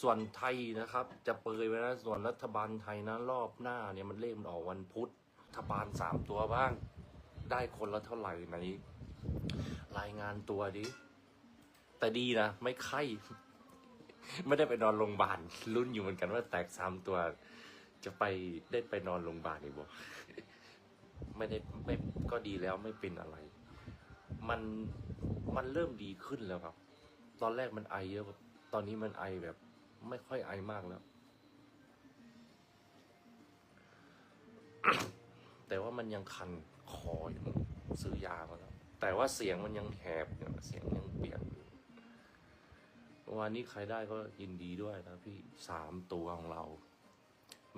ส่วนไทยนะครับ จะเปยไว้นะส่วนรัฐบาลไทยนะรอบหน้าเนี่ยมันเล่มออกวันพุธรัฐบาลสามตัวบ้าง ได้คนละเท่าไหร่ไหนรายงานตัวดิแต่ดีนะ ไม่ไข้ไม่ได้ไปนอนโรงพยาบาลลุ้นอยู่เหมือนกันว่าแตกสามตัวจะไปได้ไปนอนโรงพยาบาลอีกบ่ไม่ได้ไม่ก็ดีแล้วไม่เป็นอะไร มันมันเริ่มดีขึ้นแล้วครับ ตอนแรกมันไอเยอะตอนนี้มันไอแบบ ไม่ค่อยไอมากแล้ว แต่ว่ามันยังคันคออยู่ซื้อยามาแล้ว แต่ว่าเสียงมันยังแหบอยู่เสียงยังเปลี่ยนวันนี้ใครได้ก็ยินดีด้วยนะพี่สามตัวของเรา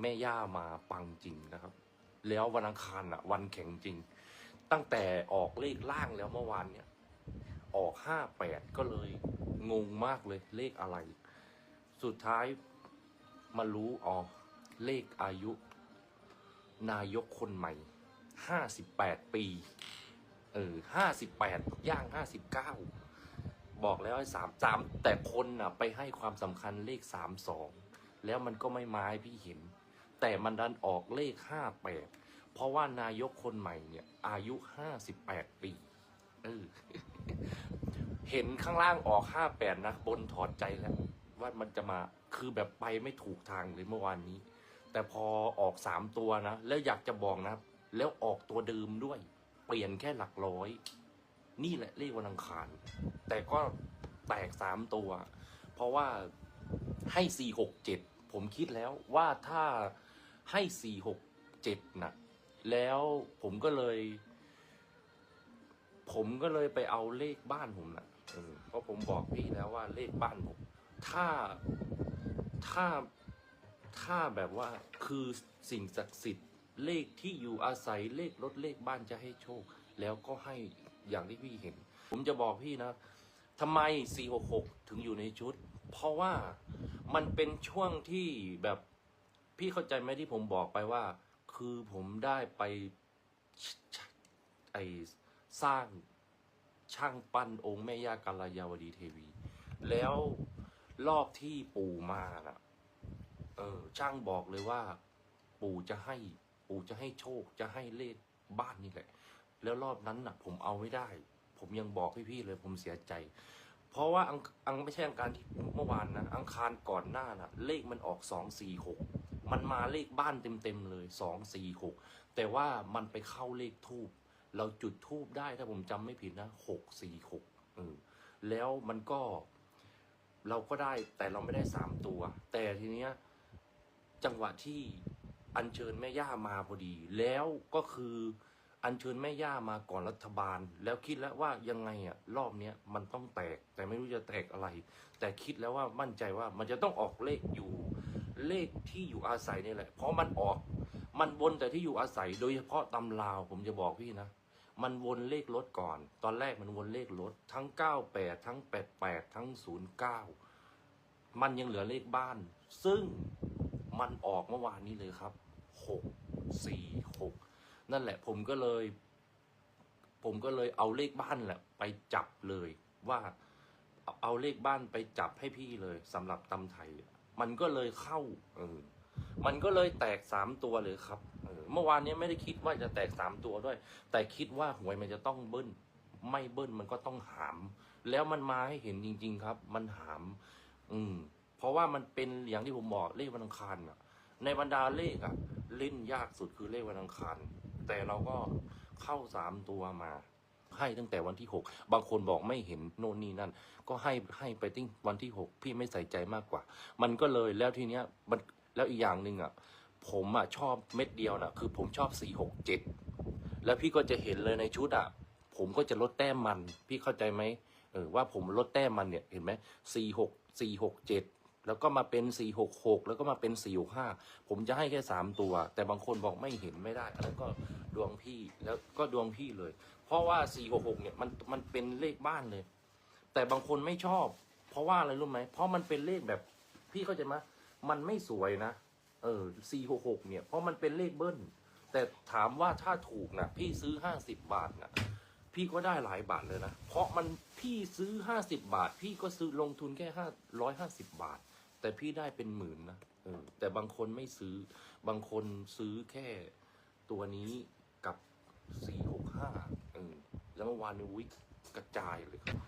แม่ย่ามาปังจริงนะครับ แล้ววันอังคารอะ วันแข็งจริง ตั้งแต่ออกเลขล่างแล้วเมื่อวานเนี่ย ออกห้าแปดก็เลย งงมากเลยเลขอะไร สุดท้ายมารู้ออกเลขอายุ นายกคนใหม่ห้าสิบแปดปี เออห้าสิบแปดย่างห้าสิบเก้าบอกแล้วไอ้สามสามแต่คนน่ะ ไปให้ความสำคัญเลขสามสองแล้วมันก็ไม่มาพี่เห็น แต่มันดันออกเลขห้าแปดเพราะว่านายกคนใหม่เนี่ย อายุห้าสิบแปดปี เออ เห็นข้างล่างออกห้าแปดนะ บนถอดใจแล้ว ว่ามันจะมาคือแบบไปไม่ถูกทางเลยเมื่อวานนี้ แต่พอออกสามตัวนะ แล้วอยากจะบอกนะ แล้วออกตัวเดิมด้วย เปลี่ยนแค่หลักร้อย นี่แหละเลขวันอังคาร แต่ก็แตกสามตัว เพราะว่าให้สี่หกเจ็ดผมคิดแล้วว่าถ้าให้สี่หกเจ็ดนะแล้วผมก็เลย ผมก็เลยไปเอาเลขบ้านผมนะเออเพราะผมบอกพี่แล้วว่าเลขบ้านผม ถ้าถ้าถ้าแบบว่าคือสิ่งศักดิ์สิทธิ์เลขที่อยู่อาศัยเลขรถเลขบ้านจะให้โชค แล้วก็ให้อย่างที่พี่เห็น ผมจะบอกพี่นะทำไม 466 ถึงอยู่ในชุด เพราะว่ามันเป็นช่วงที่แบบพี่เข้าใจไหมที่ผมบอกไปว่า คือผมได้ไปไอสร้างช่างปั้นองค์แม่ย่ากาลยาวดีเทวี แล้ว รอบที่ปู่มาน่ะ เออ ช่างบอกเลยว่า ปู่จะให้ ปู่จะให้โชค จะให้เลขบ้านนี่แหละ แล้วรอบนั้นน่ะ ผมเอาไม่ได้ ผมยังบอกพี่ๆเลย ผมเสียใจ เพราะว่าอังอังไม่ใช่อังคารที่เมื่อวานนะอังคารก่อนหน้าน่ะ เลขมันออกสองสี่หกมันมาเลขบ้านเต็มๆเลยสองสี่หกแต่ว่ามันไปเข้าเลขทูบเราจุดทูบได้ถ้าผมจำไม่ผิดนะหกสี่หกเออแล้วมันก็ เราก็ได้แต่เราไม่ได้สามตัว แต่ทีเนี้ยจังหวะที่อัญเชิญแม่ย่ามาพอดี แล้วก็คืออัญเชิญแม่ย่ามาก่อนรัฐบาล แล้วคิดแล้วว่ายังไงอะรอบเนี้ยมันต้องแตกแต่ไม่รู้จะแตกอะไร แต่คิดแล้วว่ามั่นใจว่ามันจะต้องออกเลขอยู่เลขที่อยู่อาศัยนี่แหละ เพราะมันออก มันวนแต่ที่อยู่อาศัยโดยเฉพาะตำราวผมจะบอกพี่นะ มันวนเลขรถก่อน ตอนแรกมันวนเลขรถทั้ง 98 ทั้ง 88 ทั้ง 09 มันยังเหลือเลขบ้าน ซึ่งมันออกเมื่อวานนี้เลยครับ 6 4 6 นั่นแหละผมก็เลย ผมก็เลยเอาเลขบ้านแหละไปจับเลยว่าเอาเลขบ้านไปจับให้พี่เลยสำหรับตำไทย มันก็เลยเข้าเออมันก็เลยแตกสามตัวเลยครับ เมื่อวานนี้ไม่ได้คิดว่าจะแตกสามตัวด้วย แต่คิดว่าหวยมันจะต้องเบิ้ล ไม่เบิ้ลมันก็ต้องหาม แล้วมันมาให้เห็นจริง ๆ ครับ มันหาม อืม เพราะว่ามันเป็นอย่างที่ผมบอกเลขวันอังคารอะในบรรดาเลขอะเล่นยากสุดคือเลขวันอังคารแต่เราก็เข้าสามตัวมาให้ตั้งแต่วันที่หกบางคนบอกไม่เห็นโน่นนี่นั่น ก็ให้ให้ไปตั้งวันที่หกพี่ไม่ใส่ใจมากกว่า มันก็เลยแล้วทีเนี้ยมันแล้วอีกอย่างหนึ่งอะ ผมอะชอบเม็ดเดียวนะคือผมชอบสี่หกเจ็ดแล้วพี่ก็จะเห็นเลยในชุดอะ ผมก็จะลดแต้มมัน พี่เข้าใจไหมเออว่าผมลดแต้มมันเนี่ยเห็นไหมสี่หกสี่หกเจ็ดแล้วก็มาเป็นสี่หกหกแล้วก็มาเป็นสี่หกห้าผมจะให้แค่สามตัว แต่บางคนบอกไม่เห็นไม่ได้แล้วก็ดวงพี่แล้วก็ดวงพี่เลย เพราะว่าสี่หกหกเนี่ยมันมันเป็นเลขบ้านเลย แต่บางคนไม่ชอบ เพราะว่าอะไรรู้ไหมเพราะมันเป็นเลขแบบ พี่เข้าใจไหมมันไม่สวยนะ เออสี่หกหกเนี่ย เพราะมันเป็นเลขเบิ้ล แต่ถามว่าถ้าถูกนะพี่ซื้อห้าสิบบาทนะพี่ก็ได้หลายบาทเลยนะ เพราะมันพี่ซื้อห้าสิบบาท พี่ก็ซื้อลงทุนแค่ห้าร้อยห้าสิบบาท แต่พี่ได้เป็นหมื่นนะเออแต่บางคนไม่ซื้อ บางคนซื้อแค่ตัวนี้กับสี่หกห้าเออแล้วเมื่อวานนี้วิกระจายเลยครับ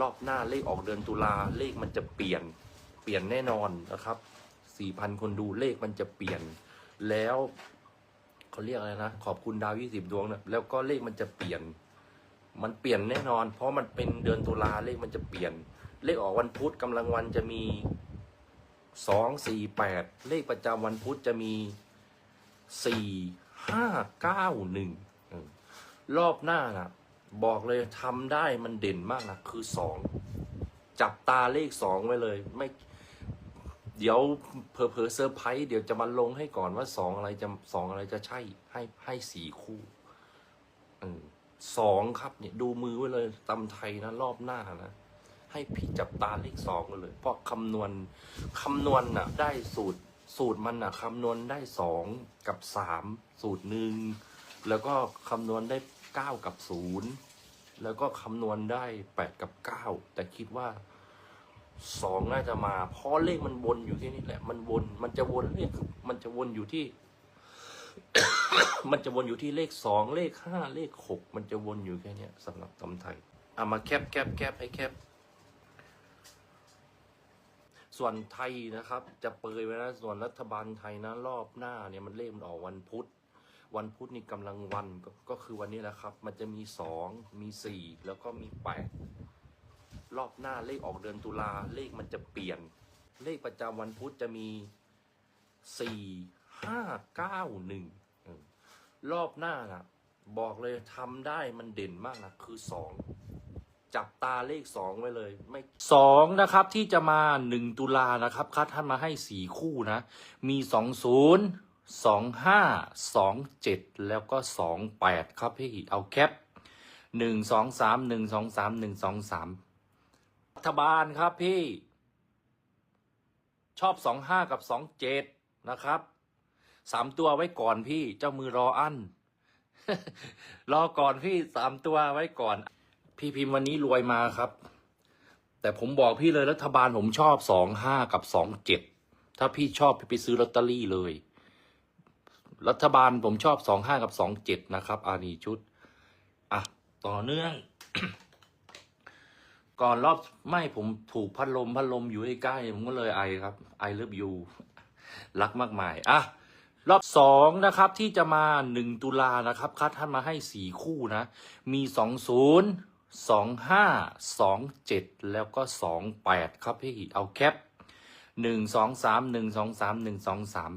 รอบหน้าเลขออกเดือนตุลาเลขมันจะเปลี่ยน เปลี่ยนแน่นอนนะครับ สี่พันคนดูเลขมันจะเปลี่ยน แล้วเขาเรียกอะไรนะ ขอบคุณดาวยี่สิบดวงนะแล้วก็เลขมันจะเปลี่ยน มันเปลี่ยนแน่นอน เพราะมันเป็นเดือนตุลาเลขมันจะเปลี่ยน เลขออกวันพุธกำลังวันจะมีสองสี่แปดเลขประจำวันพุธจะมีสี่ห้าเก้าหนึ่งรอบหน้านะบอกเลยทำได้มันเด่นมากนะคือสองจับตาเลขสองไว้เลย ไม่ เดี๋ยวเพอเพอเซอร์ไพรส์เดี๋ยวจะมาลงให้ก่อนว่าสองอะไรจะสองอะไรจะใช่ให้ให้สี่คู่อสองครับเนี่ยดูมือไว้เลยตำไทยนะรอบหน้านะ ให้พี่จับตาเลขสองกันเลย เพราะคำนวณคำนวณน่ะ ได้สูตรสูตรมันน่ะคำนวณได้สองกับสามสูตรหนึ่งแล้วก็คำนวณได้เก้ากับศูนย์แล้วก็คำนวณได้แปดกับเก้าแต่คิดว่า สองน่าจะมา เพราะเลขมันวนอยู่ที่นี่แหละ มันวน มันจะวนเลข มันจะวนอยู่ที่ มันจะวนอยู่ที่เลขสองเลขห้าเลขหกมันจะวนอยู่แค่เนี้ยสำหรับตำไทยเอามาแคบแคบแคบให้แคบส่วนไทยนะครับ จะเปรยไว้นะส่วนรัฐบาลไทยนะรอบหน้าเนี่ยมันเลขมันออกวันพุธวันพุธนี่กำลังวันกก็คือวันนี้แหละครับ มันจะมีสองมีสี่แล้วก็มีแปด รอบหน้าเลขออกเดือนตุลาเลขมันจะเปลี่ยน เลขประจำวันพุธจะมีสี่ห้าเก้าหนึ่งรอบหน้านะบอกเลยทำได้มันเด่นมากนะคือสองจับตาเลขสองไว้เลยไม่สองนะครับที่จะมาหนึ่งตุลานะครับคัดท่านมาให้สี่คู่นะ มีสองศูนย์สองห้าสองเจ็ดแล้วก็สองแปดครับพี่เอาแคปหนึ่งสองสามหนึ่งสองสามหนึ่งสองสาม ฐบาลครับพี่ ชอบสองห้ากับสองเจ็ดนะครับสามตัวไว้ก่อนพี่ เจ้ามือรออั้นรอก่อนพี่สามตัวไว้ก่อน พี่พิมพ์วันนี้รวยมาครับ แต่ผมบอกพี่เลยรัฐบาลผมชอบสองห้ากับสองเจ็ดถ้าพี่ชอบพี่ไปซื้อลอตเตอรี่เลย รัฐบาลผมชอบสองห้ากับสองเจ็ดนะครับ อานีชุด อะ ต่อเนื่อง ก่อนรอบไม่ผมถูกพัดลมพัดลมอยู่ใกล้ๆผมก็เลยไอครับไอเลิฟยูรักมากมายอะรอบสองนะครับที่จะมาหนึ่งตุลานะครับคัดท่านมาให้สี่คู่นะ มีสองศูนย์สองห้าสองเจ็ดแล้วก็สองแปดครับพี่เอาแคปหนึ่งสองสามหนึ่งสองสามหนึ่งสองสาม